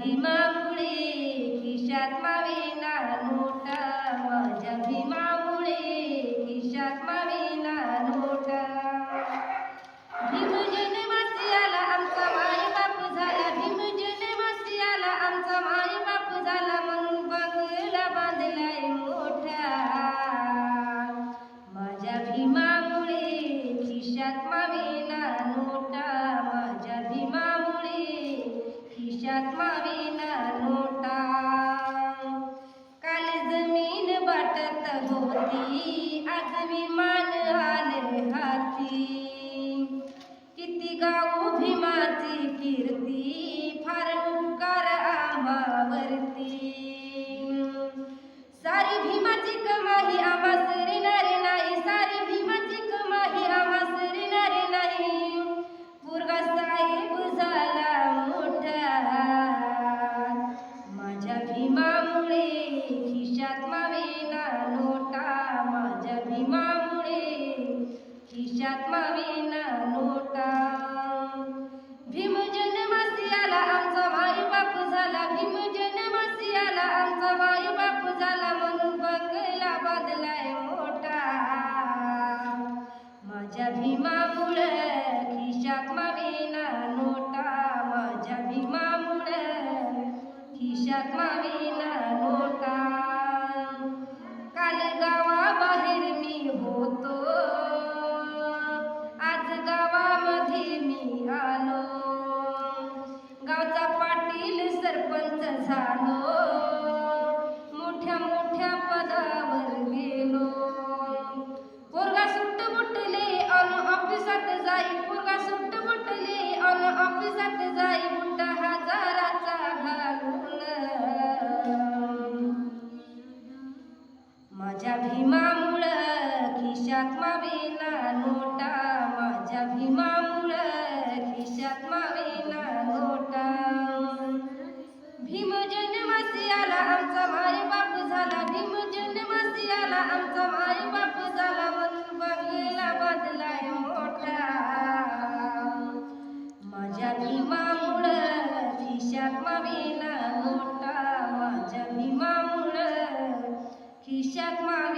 भीमामुळे खिशात मावेना नोटा माझ्या भीमामुळे खिशात मावेना नोटा. भीमजन मासियाला आमचा माय बाप झाला भीमजन मासियाला आमचा माय बाप झाला म्हणून बंगला बांधलाय मोठा. माझ्या भीमामुळे खिशात मावेना आत्मा विना नोटा. काल जमीन वाटत होती आज विमान आले हाती. भीमामुळं खिशात मावेना नोटा माझ्या भीमामुळं खिशात मावेना नोटा. काल गावाबाहेर मी होतो. आज गावामध्ये मी आलो. गावचा पाटील सरपंच झालो. खिशात मावेला नोटा माझ्या भीमामुळ खिशात मावेला नोटा. भीम जन्मासी आला आमचा माय बाप झाला. भीम जन्मासी आला आमचा माय बाप झाला. म्हणून बंगला बदलाय मोठा. माझ्या भीमामुळ खिशात मावेला नोटा. माझ्या भीमामुळ खिशात मा